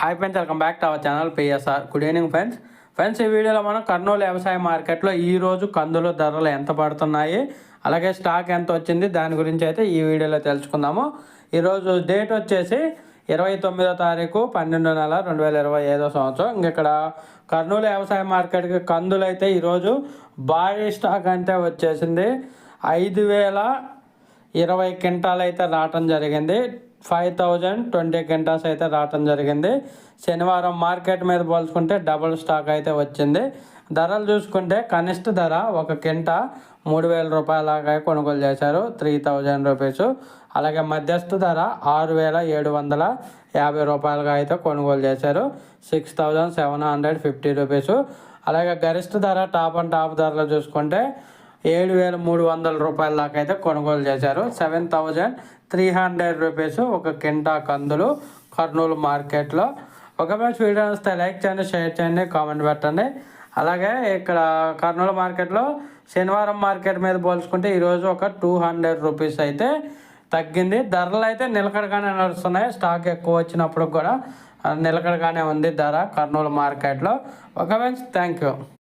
Hi friends welcome back to our channel PSR good evening friends friends ఈ వీడియోలో మనం కర్నూలు వ్యవసాయ మార్కెట్లో ఈరోజు కందుల ధరలు ఎంత పడుతున్నాయి అలాగే స్టాక్ ఎంత వచ్చింది దాని గురించి అయితే ఈ వీడియోలో తెలుసుకుందాము. ఈరోజు డేట్ వచ్చేసి ఇరవై తొమ్మిదో తారీఖు పన్నెండు నెల రెండు వేల ఇరవై ఐదో సంవత్సరం. ఇంక ఇక్కడ కర్నూలు వ్యవసాయ మార్కెట్కి కందులు అయితే ఈరోజు భారీ స్టాక్ అంటే వచ్చేసింది. ఐదు వేల ఇరవై క్వింటాల్ అయితే రావటం జరిగింది. ఫైవ్ థౌజండ్ ట్వంటీ క్వింటాల్స్ అయితే రావటం జరిగింది. శనివారం మార్కెట్ మీద పోల్చుకుంటే డబుల్ స్టాక్ అయితే వచ్చింది. ధరలు చూసుకుంటే కనిష్ట ధర ఒక కింట మూడు వేల రూపాయలగా కొనుగోలు చేశారు. Three thousand rupees. అలాగే మధ్యస్థ ధర ఆరు వేల ఏడు వందల యాభై రూపాయలుగా అయితే కొనుగోలు చేశారు. Six thousand seven hundred fifty rupees. అలాగే గరిష్ట ధర టాప్ అండ్ టాప్ ధరలు చూసుకుంటే ఏడు వేల మూడు వందల రూపాయల దాకా అయితే కొనుగోలు చేశారు. Seven thousand three hundred rupees ఒక కింటా కందులు కర్నూలు మార్కెట్లో. ఒక మంచి వీడియో వస్తే లైక్ చేయండి షేర్ చేయండి కామెంట్ పెట్టండి. అలాగే ఇక్కడ కర్నూలు మార్కెట్లో శనివారం మార్కెట్ మీద పోల్చుకుంటే ఈరోజు ఒక టూ హండ్రెడ్ రూపీస్ అయితే తగ్గింది. ధరలు అయితే నిలకడగానే నడుస్తున్నాయి. స్టాక్ ఎక్కువ వచ్చినప్పుడు కూడా నిలకడగానే ఉంది ధర కర్నూలు మార్కెట్లో. ఒక మంచి థ్యాంక్ యూ.